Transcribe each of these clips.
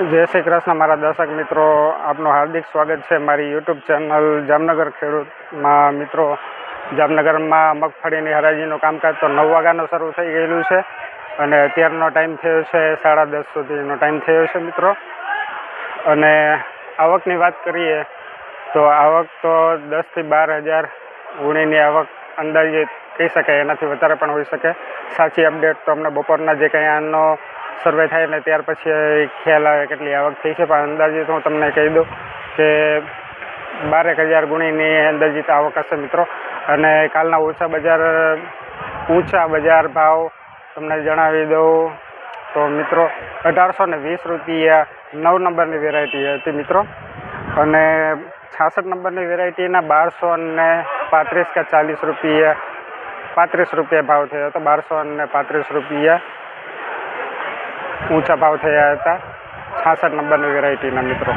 જય શ્રી કૃષ્ણ, મારા દર્શક મિત્રો. આપનું હાર્દિક સ્વાગત છે મારી યુટ્યુબ ચેનલ જામનગર ખેડૂતમાં. મિત્રો, જામનગરમાં મગફળીની હરાજીનું કામકાજ તો નવ વાગ્યાનું શરૂ થઈ ગયેલું છે અને અત્યારનો ટાઈમ થયો છે સાડા દસ સુધીનો ટાઈમ થયો છે, મિત્રો. અને આવકની વાત કરીએ તો આવક તો દસથી બાર હજાર ગુણીની આવક અંદાજે કહી શકાય, એનાથી વધારે પણ હોઈ શકે. સાચી અપડેટ તો અમને બપોરના જે કંઈ આનો સર્વે થાય ને ત્યાર પછી ખ્યાલ આવે કેટલી આવક થઈ છે. પણ અંદાજિત હું તમને કહી દઉં કે બારેક હજાર ગુણીની અંદાજિત આવક હશે મિત્રો. અને કાલના ઓછા બજાર, ઊંચા બજાર ભાવ તમને જણાવી દઉં તો મિત્રો અઢારસો ને વીસ રૂપિયા નવ નંબરની વેરાયટી હતી મિત્રો. અને છાસઠ નંબરની વેરાયટીના બારસો ને પાંત્રીસ કે ચાલીસ રૂપિયા, પાંત્રીસ રૂપિયા ભાવ થયો હતો. બારસો ને પાંત્રીસ રૂપિયા ઊંચા ભાવ થયા હતા. છાસઠ નંબરની વેરાયટીના મિત્રો.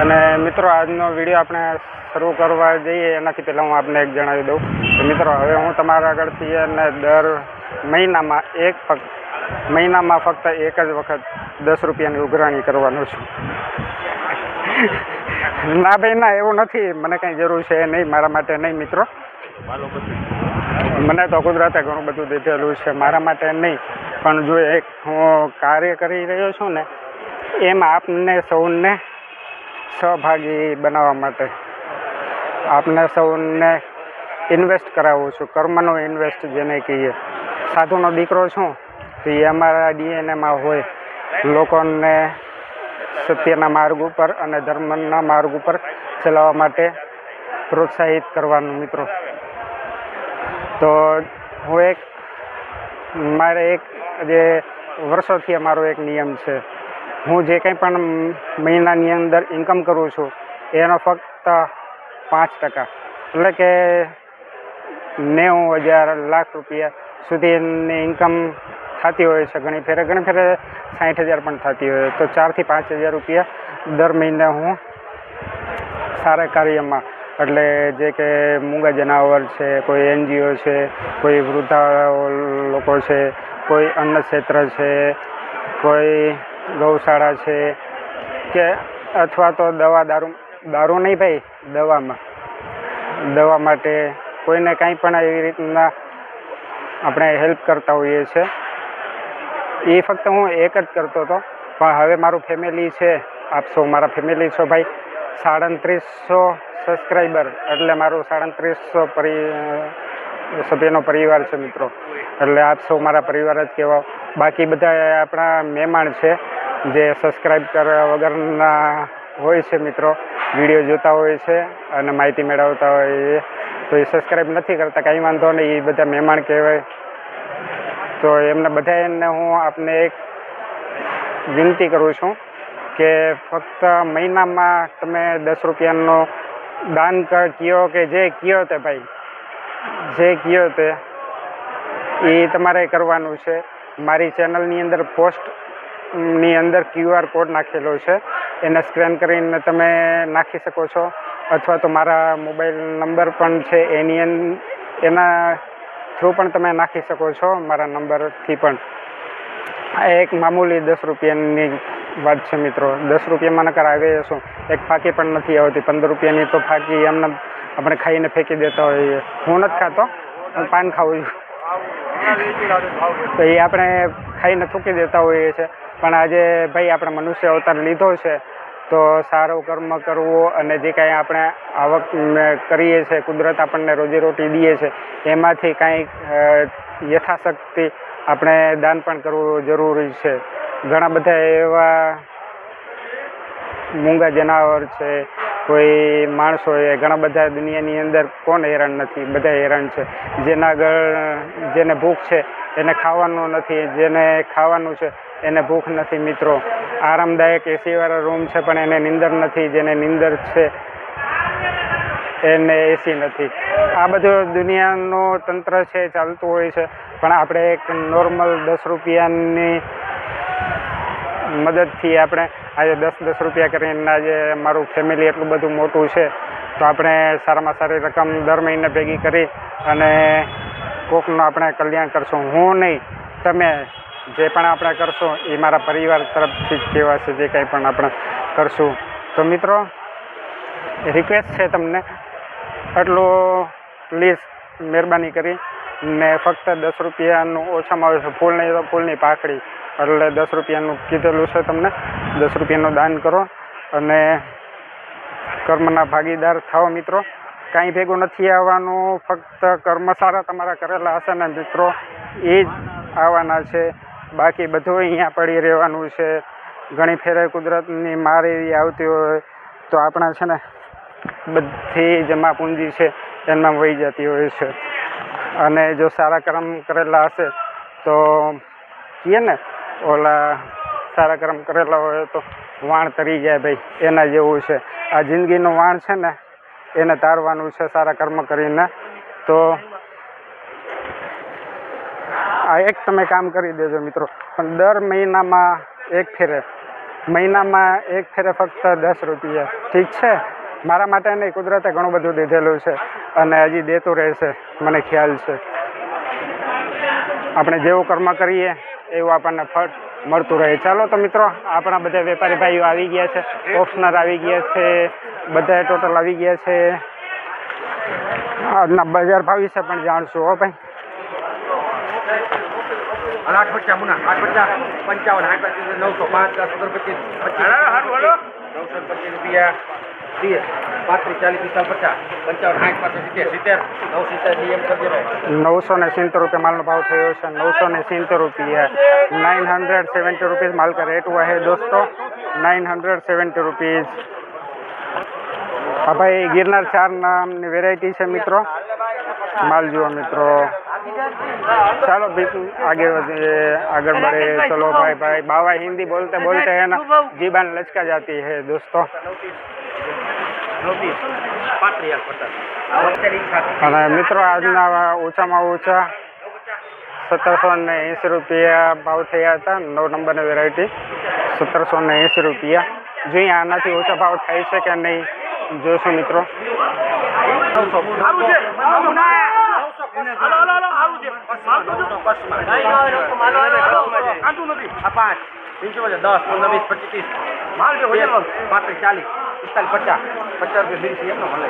અને મિત્રો, આજનો વીડિયો આપણે શરૂ કરવા જઈએ. એનાથી પહેલાં હું આપને એક જણાવી દઉં. કે મિત્રો, હવે હું તમારા આગળથી અને દર મહિનામાં એક ફક્ત, મહિનામાં ફક્ત એક જ વખત દસ રૂપિયાની ઉઘરાણી કરવાનું છું. ના ભાઈ, ના, એવું નથી. મને કંઈ જરૂર છે નહીં, મારા માટે નહીં, મિત્રો. મને તો કુદરતે ઘણું બધું દીધેલું છે. મારા માટે નહીં. પણ જો એક હું કાર્ય કરી રહ્યો છું ને, એમાં આપને સૌને સહભાગી બનાવવા માટે. આપને સૌને ઇન્વેસ્ટ કરાવું છું, કર્મનો ઇન્વેસ્ટ જેને કહીએ. સાધુનો દીકરો છું, તો એ અમારા ડીએનએમાં હોય. લોકોને સત્યના માર્ગ ઉપર અને ધર્મના માર્ગ ઉપર ચલાવવા માટે પ્રોત્સાહિત કરવાનું મિત્રો. તો હું એક, મારે એક જે વર્ષોથી અમારો એક નિયમ છે. હું જે કંઈ પણ મહિનાની અંદર ઇન્કમ કરું છું, એનો ફક્ત પાંચ ટકા. એટલે કે નેવું હજાર લાખ રૂપિયા સુધીની ઇન્કમ થતી હોય છે ઘણી ફેરે ઘણી ફેરે સાઠ હજાર પણ થતી હોય તો ચારથી પાંચ હજાર રૂપિયા દર મહિને હું સારા કાર્યમાં, એટલે જે કે મૂંગા જનાવર છે, કોઈ એનજીઓ છે, કોઈ વૃદ્ધા લોકો છે કોઈ અન્ન ક્ષેત્ર છે, કોઈ ગૌશાળા છે કે અથવા તો દવા દારૂ દારૂ નહીં ભાઈ, દવામાં. દવા માટે કોઈને કાંઈ પણ એવી રીતના આપણે હેલ્પ કરતા હોઈએ છીએ એ ફક્ત હું એક જ કરતો હતો, પણ હવે મારું ફેમિલી છે, આપ સૌ મારા ફેમિલી છો ભાઈ. સાડત્રીસો સબસ્ક્રાઈબર એટલે મારું સાડત્રીસો પરિ સભ્યનો પરિવાર છે મિત્રો. એટલે આપ સૌ મારા પરિવાર જ કહેવાય બાકી બધા આપણા મહેમાન છે, જે સબસ્ક્રાઈબ કરવા વગરના હોય છે મિત્રો. વીડિયો જોતા હોય છે અને માહિતી મેળવતા હોય એ. તો એ સબસ્ક્રાઈબ નથી કરતા, કાંઈ વાંધો નહીં, એ બધા મહેમાન કહેવાય. તો એમને બધાને હું આપને એક વિનંતી કરું છું કે ફક્ત મહિનામાં તમે દસ રૂપિયાનો દાન કયો કે જે કયો તે ભાઈ. જે કહો તે, એ તમારે કરવાનું છે. મારી ચેનલની અંદર પોસ્ટની અંદર ક્યુઆર કોડ નાખેલો છે. એને સ્કેન કરીને તમે નાખી શકો છો. અથવા તો મારા મોબાઈલ નંબર પણ છે એની એના થ્રુ પણ તમે નાખી શકો છો મારા નંબરથી પણ. આ એક મામૂલી દસ રૂપિયાની વાત છે મિત્રો. દસ રૂપિયામાં નકર આવે શું? એક ફાંકી પણ નથી આવતી. પંદર રૂપિયાની તો ફાંકી એમને આપણે ખાઈને ફેંકી દેતા હોઈએ. હું નથી ખાતો, હું પાન ખાઉં છું. તો એ આપણે ખાઈને થૂકી દેતા હોઈએ છીએ. પણ આજે ભાઈ આપણે મનુષ્ય અવતાર લીધો છે, તો સારું કર્મ કરવું અને જે કાંઈ આપણે આવક કરીએ છીએ, કુદરત આપણને રોજીરોટી દઈએ છે એમાંથી કાંઈક યથાશક્તિ આપણે દાન પણ કરવું જરૂરી છે. ઘણા બધા એવા મૂંગા જનાવર છે કોઈ માણસો એ ઘણા બધા દુનિયાની અંદર કોણ હેરાન નથી, બધા હેરાન છે. જેના આગળ જેને ભૂખ છે, એને ખાવાનું નથી, જેને ખાવાનું છે, એને ભૂખ નથી મિત્રો. આરામદાયક એસીવાળા રૂમ છે, પણ એને નીંદર નથી, જેને નીંદર છે, એને એસી નથી. આ બધું દુનિયાનું તંત્ર છે, ચાલતું હોય છે. પણ આપણે એક નોર્મલ દસ રૂપિયાની મદદથી આપણે આજે દસ દસ રૂપિયા કરીને આજે મારું ફેમિલી એટલું બધું મોટું છે, તો આપણે સારામાં સારી રકમ દર મહિને ભેગી કરી અને કોકનું આપણે કલ્યાણ કરશું. હું નહીં, તમે જે પણ આપણે કરશું એ મારા પરિવાર તરફથી જ કહેવાશે જે કંઈ પણ આપણે કરશું. તો મિત્રો રિક્વેસ્ટ છે તમને. આટલું પ્લીઝ મહેરબાની કરી. ને ફક્ત દસ રૂપિયાનું ઓછામાં ઓછું ફૂલ નહીં તો ફૂલની પાકડી એટલે દસ રૂપિયાનું કીધેલું છે તમને. દસ રૂપિયાનું દાન કરો અને કર્મના ભાગીદાર થાઓ મિત્રો. કાંઈ ભેગું નથી આવવાનું. ફક્ત કર્મ સારા તમારા કરેલા હશે ને મિત્રો. એ જ આવવાના છે. બાકી બધું અહીંયા પડી રહેવાનું છે. ઘણી ફેરે કુદરતની માર એવી આવતી હોય તો આપણા છે ને બધી જમા પૂંજી છે એમાં વહી જતી હોય છે. અને જો સારા કર્મ કરેલા હશે, તો કહીએ ને, ઓલા સારા કર્મ કરેલા હોય તો વાણ તરી જાય ભાઈ, એના જેવું છે. આ જિંદગીનું વાણ છે ને, એને તારવાનું છે સારા કર્મ કરીને. તો આ એક તમે કામ કરી દેજો મિત્રો. પણ દર મહિનામાં એક ફેરે, મહિનામાં એક ફેરે ફક્ત દસ રૂપિયા. ઠીક છે? મારા માટે નહીં કુદરતે ઘણું બધું દીધેલું છે અને હજી દેતું રહેશે મને ખ્યાલ છે. આપણે જેવું કર્મ કરીએ એવું આપણને ફળ મળતું રહે. ચાલો તો મિત્રો આપણા બધા વેપારી ભાઈઓ આવી ગયા છે ઓપ્શનર આવી ગયા છે બધા ટોટલ આવી ગયા છે. આજના બજાર ભાવ વિશે પણ જાણશું હો ભાઈ. પંચાવન નવસો પાંચ રૂપિયા. नौ सौ ने सीतेर रुपये माल भाव थो नौ सौ ने सीतेर रुपये नाइन हंड्रेड सेवेंटी रुपीज़ माल का रेट हुआ है, दोस्तों। नाइन हंड्रेड सेवेंटी रुपीज़ अब भाई गिरनार चार नाम वेराइटी से मित्रों। माल जुओ मित्रों। चलो बिल्कुल आगे आगे बढ़े। चलो भाई भाई, बाबा हिंदी बोलते बोलते है ना, जीवन लचका जाती है, दोस्तों। અને મિત્રો આજના ઓછામાં ઓછા સત્તરસો ને એંસી રૂપિયા ભાવ થયા હતા નવ નંબરની વેરાયટી સત્તરસો ને એંસી રૂપિયા જોઈએ આનાથી ઓછા ભાવ થાય છે કે નહીં જોઈશું મિત્રો નથી આ પાંચ ત્રીસો દસ પંદર વીસ પચીસ ત્રીસ માલ છે પાંત્રીસ ચાલીસ પિસ્તાલીસ પચાસ પચાસ રૂપિયા બીસ એમનો મળે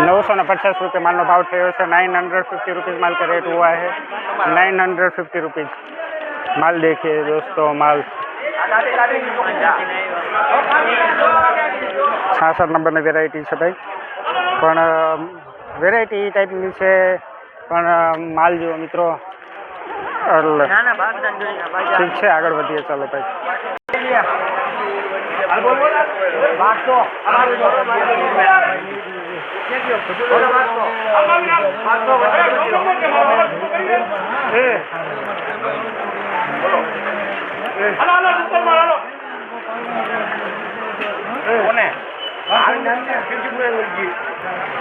नौ सौ पचास रुपये माल નો ભાવ થયો છે नाइन हंड्रेड फिफ्टी रुपीज़ माल का रेट हुआ है नाइन हंड्रेड फिफ्टी रुपीज़ माल देखिए दोस्तों माल છાસઠ નંબરની વેરાયટી છે ભાઈ પણ વેરાયટી એ ટાઈપની છે પણ માલ જુઓ મિત્રો એટલે ઠીક છે આગળ વધીએ ચાલો ભાઈ.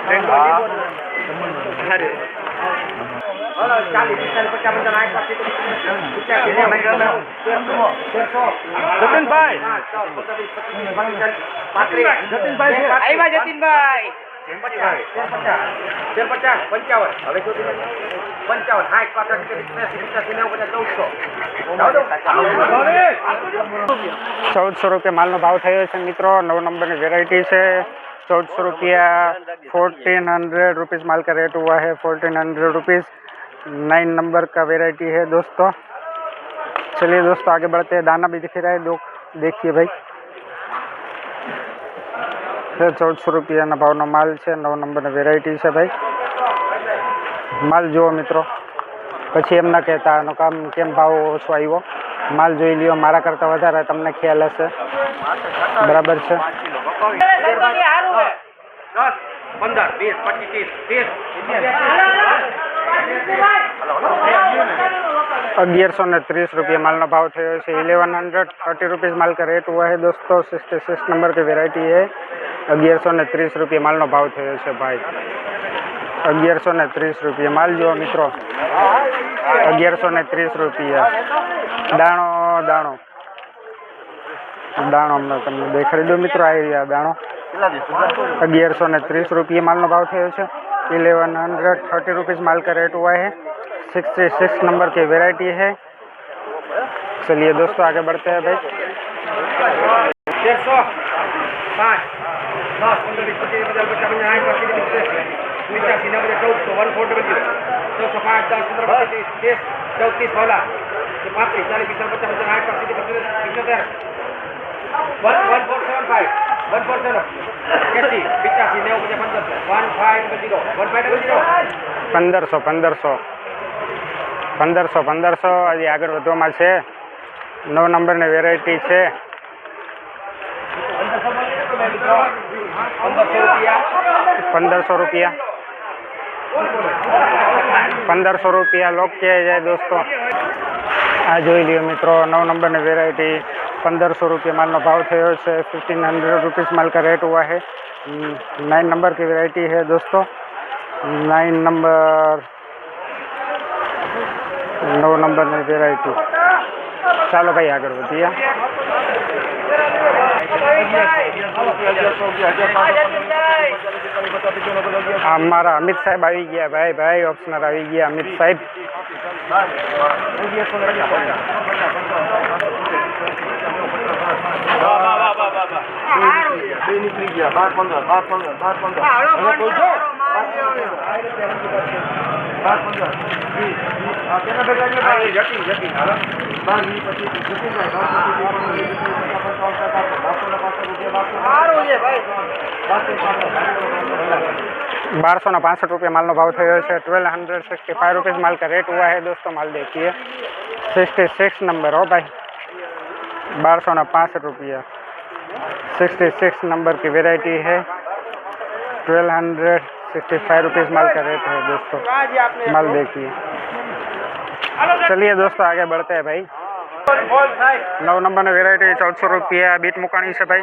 પંચાવન જતીનભાઈ જતીનભાઈ આવ્યા જતીનભાઈ તેર પચાસ પંચાવન હવે જો પંચાવન સાઠ પાસઠ પચાસી નેવું પચાસ ચૌદસો ચૌદસો રૂપિયા માલનો ભાવ થયો છે મિત્રો નવ નંબરની વેરાયટી છે चौदह रुपया फोर्टीन हंड्रेड रुपीज़ माल का रेट हुआ है fourteen hundred rupees nine number का वेराइटी है दोस्तों चलिए दोस्तों आगे बढ़ते हैं दाना भी दिख रहा है दो देखिए भाई છે ચૌદસો રૂપિયાના ભાવનો માલ છે નવ નંબરની વેરાયટી છે ભાઈ માલ જુઓ મિત્રો પછી એમ ના કહેતા આનો કામ કેમ ભાવ ઓછો આવ્યો માલ જોઈ લ્યો મારા કરતાં વધારે તમને ખ્યાલ હશે બરાબર છે દસ પંદર વીસ પચીસ ત્રીસ अगियारह ने तीस रुपये माल का भाव थयो છે इलेवन हंड्रेड थर्टी रुपीज़ माल का रेट हुआ है दोस्तों सिक्सटी सिक्स नंबर की वेराइटी है अगियारह ने तीस रुपये माल નો ભાવ થયો છે ભાઈ અગિયારસો ને ત્રીસ રૂપિયા માલ જુઓ મિત્રો અગિયારસો ને ત્રીસ રૂપિયા દાણો દાણો દાણો અમને તમને દેખાડી દો મિત્રો આવી રહ્યા દાણો અગિયારસો ને ત્રીસ रुपये माल નો ભાવ થયો છે इलेवन हंड्रेड थर्टी रुपीज़ माल का रेट हुआ है सिक्स सिक्स नंबर की वेराइटी है चलिए दोस्तों आगे बढ़ते हैं भाई चौतीस सोलह पचास पचास વન ફોર સેવન એસી પિચાસી નેવું પછી પંદરસો one five double one five double પંદરસો પંદરસો. પંદરસો પંદરસો. હજી આગળ વધવામાં છે. નવ નંબરની વેરાયટી છે. પંદરસો રૂપિયા. પંદરસો રૂપિયા. લોક કહે છે દોસ્તો. આ જોઈ લ્યો મિત્રો નવ નંબરની વેરાયટી पंद्रह रुपये माल નો भाव થયો છે फिफ्टीन हंड्रेड रुपीज़ माल का रेट हुआ है नाइन नंबर की वेराइटी है दोस्तों नाइन नंबर नौ नंबर में वेराइटी ચાલો ભાઈ આગળ વધીએ આ અમારા અમિત સાહેબ આવી ગયા ભાઈ ભાઈ ઓપ્શનર આવી ગયા અમિત સાહેબ બે નીકળી ગયા બાર પંદર બાર પંદર બાર પંદર અને બોલજો બાર પંદર बार सौ पांसठ रुपये माल भाव थयो है twelve hundred sixty five rupees माल का रेट हुआ है, दोस्तों, माल देखिए. सिक्सटी सिक्स नंबर हो भाई. बार सौ पांसठ रुपये. सिक्सटी सिक्स नंबर की वेराइटी है. Twelve hundred sixty five rupees माल का रेट है, दोस्तों. माल देखिए. चलिए, दोस्तों, आगे बढ़ते हैं, भाई. नौ नंबर वेरायटी चौदह सौ रुपये बीट मुकानी से, भाई.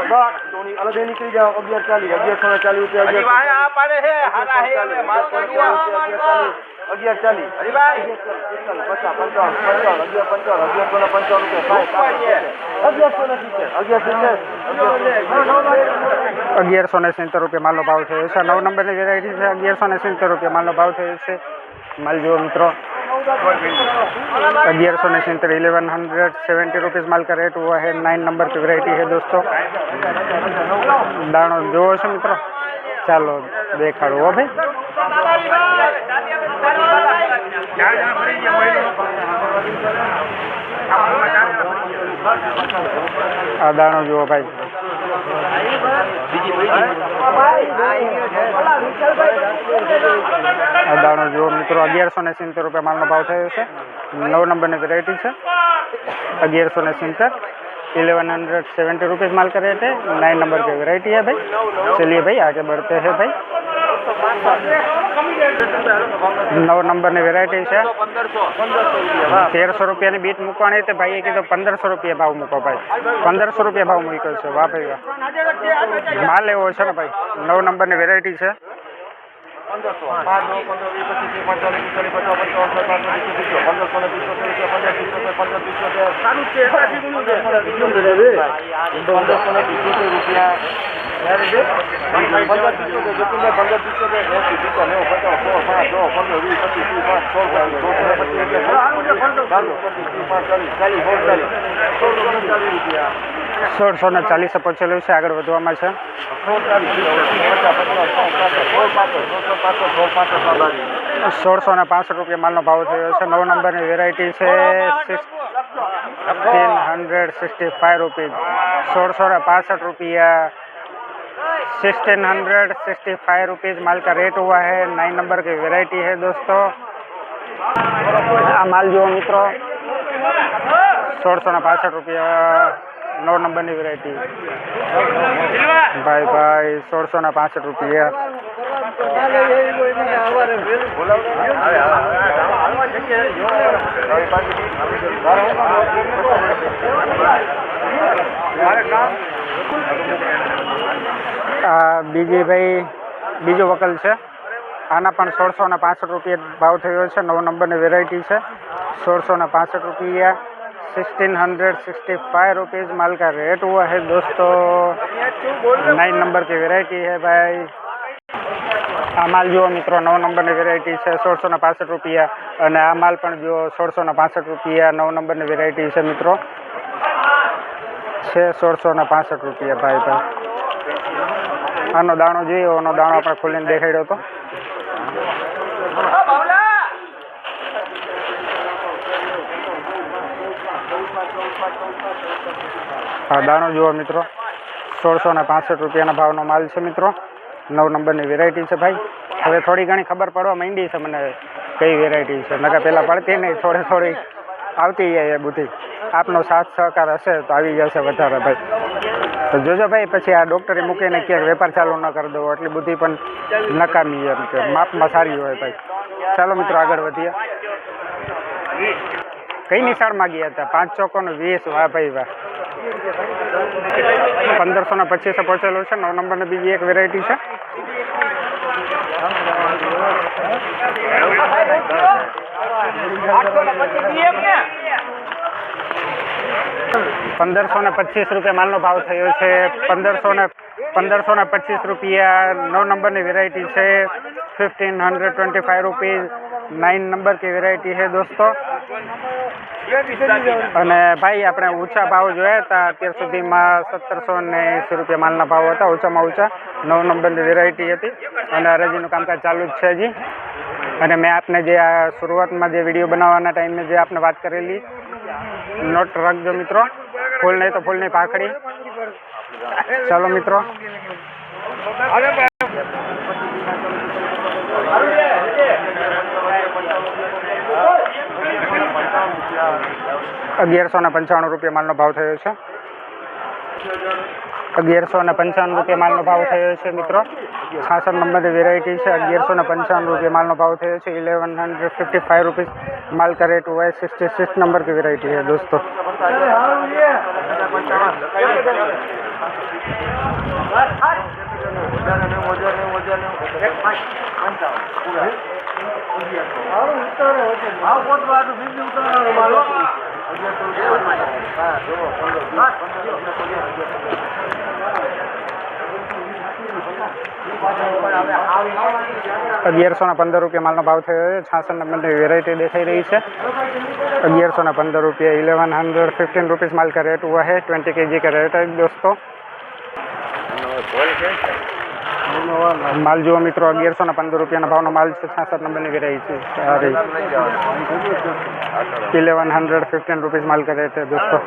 નીકળી જાઓ અગિયાર ચાલીસ અગિયારસો ને ચાલીસ રૂપિયા અગિયાર ચાલીસ પચાસ પંચાવન પંચાવન અગિયાર પંચાવન અગિયારસો ને પંચાવન અગિયારસો ને સિત્તેર અગિયારસો ને સિત્તેર રૂપિયા માલનો ભાવ થયો છે. નવ નંબરની વેરાયટી છે. અગિયારસો ને સિત્તેર રૂપિયા માલનો ભાવ થયો છે. માલ જુઓ મિત્રો अगियारह सौ ने सिंतर इलेवन हंड्रेड सेवेंटी रुपीज़ माल का रेट हुआ है नाइन नंबर की वैरायटी है दोस्तों દાણો જોવો છે મિત્રો ચાલો દેખાડો હો ભાઈ આ દાણો જુઓ ભાઈ આ દાણો જુઓ મિત્રો અગિયારસો ને સિત્તેર રૂપિયા માલનો ભાવ થયો છે નવ નંબરની વેરાયટી છે अगियारह ने सिंतर इलेवन हंड्रेड सेवेंटी रुपीज़ माल का रेट है नाइन नंबर की वेराइटी है भाई चलिए भाई आगे बढ़ते हैं भाई નવ નંબરની વેરાયટી છે તેરસો રૂપિયાની બીટ મૂકવાની તે ભાઈએ કીધું પંદરસો રૂપિયા ભાવ મૂકો ભાઈ પંદરસો રૂપિયા ભાવ મૂક્યો છે વાહ ભાઈ વાહ માલ એવો છે ને ભાઈ નવ નંબરની વેરાયટી છે પંદરસો પાંચ પંદર વીસ પચીસ પાંચાલીસ પિસ્તાલીસ પચાસ પંચાવન આઠસો નીચે બીજો પંદરસો ને રૂપિયા પંદર પિસ્તોતેર પંદર પિસ્તોતેર રૂપિયા પંદર પિસ્તોતેર જતીનભાઈ પંદર પિસ્તોતેર એસી પચાસ સો પાંચ દસ પંદર વીસ પચીસ ત્રીસ પાંચ ને પચીસ પાંચ ચાલીસ ચાલીસ સોળ ચાલીસ સોળ રૂપિયા સોળસો ને ચાલીસે પહોંચેલું છે આગળ વધવામાં છે સોળ ચાલીસ પચાસ પચાસ સો પાસઠ સોળ પાસઠ સોળ પાસઠ સોળ પાસઠ સાડાવીસ સોળસો ને પાસઠ રૂપિયા માલનો ભાવ થયો છે નવ નંબરની વેરાયટી છે sixteen hundred sixty five rupees સોળસો ને પાસઠ रुपया sixteen hundred sixty five rupees माल का रेट हुआ है नाइन नंबर की वेराइटी है दोस्तों આ માલ જુઓ મિત્રો સોળસો ને પાસઠ રૂપિયા નવ નંબરની વેરાયટી ભાઈ ભાઈ, સોળસો ના પાસઠ રૂપિયા. બીજી ભાઈ, બીજો વકલ છે. આના પણ સોળસો ને પાસઠ રૂપિયા ભાવ થયો છે. નવ નંબરની વેરાયટી છે. સોળસો ને પાસઠ રૂપિયા. sixteen hundred sixty five rupees माल का रेट हुआ है दोस्तों नाइन नंबर की वेराइटी है भाई આ માલ જુઓ મિત્રો નવ નંબરની વેરાયટી છે સોળસો ને પાસઠ રૂપિયા અને આ માલ પણ જુઓ સોળસો ને પાસઠ રૂપિયા નવ નંબરની વેરાયટી છે મિત્રો છે સોળસો ને પાસઠ રૂપિયા ભાઈ ભાઈ આનો દાણો જોઈએ આનો દાણો આપણે ખોલીને દેખાડ્યો હતો દાણો જુઓ મિત્રો. સોળસો ને પાસઠ રૂપિયાના ભાવનો માલ છે મિત્રો. નવ નંબરની વેરાયટી છે ભાઈ. હવે થોડી ઘણી ખબર પડવા માંડી છે મને કઈ વેરાયટી છે. નકા પહેલાં પડતી નહીં, થોડી થોડી આવતી જાય એ બુદ્ધિ. આપનો સાથ સહકાર હશે તો આવી જશે વધારે ભાઈ. તો જોજો ભાઈ, પછી આ ડૉક્ટરે મૂકીને ક્યાંક વેપાર ચાલુ ન કરી દો એટલી બુદ્ધિ પણ નકામી એમ કે માપમાં સારી હોય ભાઈ. ચાલો મિત્રો આગળ વધીએ. કઈ નિશાળમાં ગયા હતા? પાંચ ચોકોનો વીસ, વાહ ભાઈ, વાહ. પંદરસો ને પચીસે પહોંચેલું છે. નવ નંબરની બીજી એક વેરાયટી છે. પંદરસો ને પચીસ રૂપિયા માલનો ભાવ થયો છે. પંદરસો ને પંદરસો ને પચીસ રૂપિયા નવ નંબરની વેરાયટી છે. Fifteen hundred twenty five rupees nine number की વેરાયટી છે દોસ્તો. અને ભાઈ, આપણે ઊંચા ભાવ જોયા હતા અત્યાર સુધીમાં સત્તરસો ને એંસી રૂપિયા માલના ભાવ હતા ઊંચામાં ઊંચા નવ નંબરની વેરાયટી હતી. અને હરાજીનું કામકાજ ચાલુ જ છે હજી. અને મેં આપને જે આ શરૂઆતમાં જે વીડિયો બનાવવાના ટાઈમે જે આપને વાત કરેલી, નોટ રાખજો મિત્રો. ફૂલ નહીં તો ફૂલની પાખડી. ચાલો મિત્રો. અગિયારસો ને પંચાણું રૂપિયા માલનો ભાવ થયો છે. અગિયારસો ને પંચાણું રૂપિયા માલનો ભાવ થયો છે, મિત્રો. છાસઠ નંબરની વેરાયટી છે, અગિયારસો ને પંચાણું રૂપિયા માલનો ભાવ થયો છે. Eleven hundred fifty five rupees માલ કરે ટુ વાય સિક્સટી સિક્સ નંબર की વેરાયટી છે, દોસ્તો. ઉતારે અગિયારસો ને પંદર રૂપિયા માલનો ભાવ થયો છે છાસઠ નંબરની વેરાયટી દેખાઈ રહી છે અગિયારસો ને પંદર રૂપિયા इलेवन हंड्रेड फिफ्टीन रुपीज़ माल का रेट हुआ है ट्वेंटी के जी का रेट है दोस्तों માલ જુઓ મિત્રો, અગિયારસો ને પંદર રૂપિયાના ભાવનો માલ છે, છાસઠ નંબરની વેરાઈ છે, સારી. ઇલેવન હંડ્રેડ ફિફ્ટીન રૂપીઝ માલ કરે છે, દોસ્તો.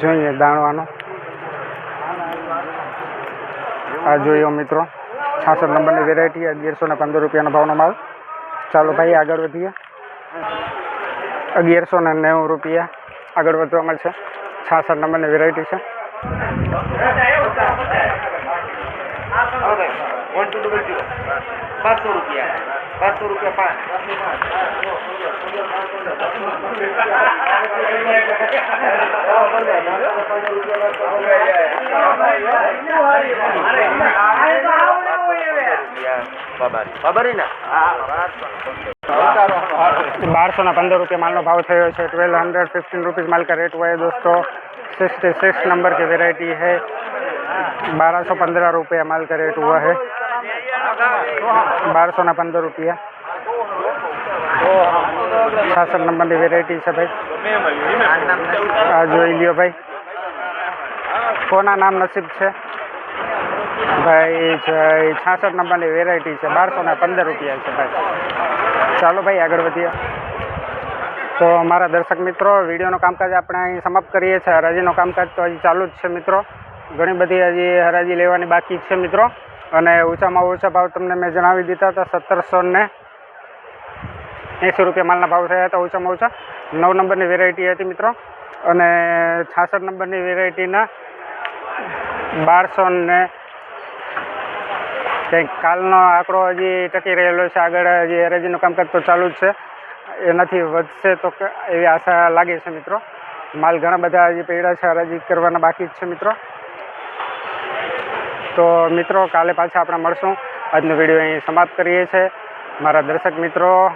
જોઈએ દાણવાનો. આ જોયો મિત્રો, છાસઠ નંબરની વેરાયટી અગિયારસો ને પંદર રૂપિયાનો ભાવનો માલ. ચાલો ભાઈ, આગળ વધીએ. અગિયારસો ને નેવું રૂપિયા આગળ વધવામાં છે છાસઠ નંબરની વેરાયટી છે. વન ટુ ડબલ ઝીરો રૂપિયા. પાંચસો રૂપિયા પાંચ. બાબરી ના बारह ना पंद्रह रुपये माल नो भाव थयो છે ट्वेल्व हंड्रेड फिफ्टीन रुपीज़ माल का रेट हुआ है दोस्तों सिक्सटी सिक्स नंबर की वेराइटी है बारह सौ पंद्रह रुपये माल का रेट हुआ है बारह सौ ना पंद्रह रुपया છાસઠ નંબરની વેરાયટી છે ભાઈ આ જોઈ લ્યો ભાઈ કોના નામ નસીબ છે ભાઈ છાસઠ નંબરની વેરાયટી છે, બારસો ને પંદર રૂપિયા છે, ભાઈ. ચાલો ભાઈ, આગળ વધીએ. તો મારા દર્શક મિત્રો, વિડીયોનું કામકાજ આપણે અહીં સમાપ્ત કરીએ છીએ. હરાજીનું કામકાજ તો હજી ચાલુ જ છે, મિત્રો. ઘણી બધી હજી હરાજી લેવાની બાકી છે, મિત્રો. અને ઓછામાં ઓછા ભાવ તમને મેં જણાવી દીધા હતા, સત્તરસો ને એંસી રૂપિયા માલના ભાવ થયા હતા ઓછામાં ઓછા નવ નંબરની વેરાયટી હતી, મિત્રો. અને છાસઠ નંબરની વેરાયટીના બારસો ને કંઈક કાલનો આંકડો હજી ટકી રહેલો છે. આગળ હજી હરાજીનું કામકાજ તો ચાલુ જ છે. એનાથી વધશે તો એવી આશા લાગે છે મિત્રો. માલ ઘણા બધા હજી પડ્યા છે. હરાજી કરવાના બાકી જ છે મિત્રો. તો મિત્રો, કાલે પાછા આપણે મળશું. આજનો વીડિયો અહીં સમાપ્ત કરીએ છીએ. મારા દર્શક મિત્રો,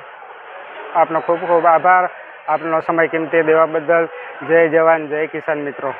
આપનો ખૂબ ખૂબ આભાર. આપનો સમય કિંમતી દેવા બદલ. જય જવાન, જય કિસાન મિત્રો.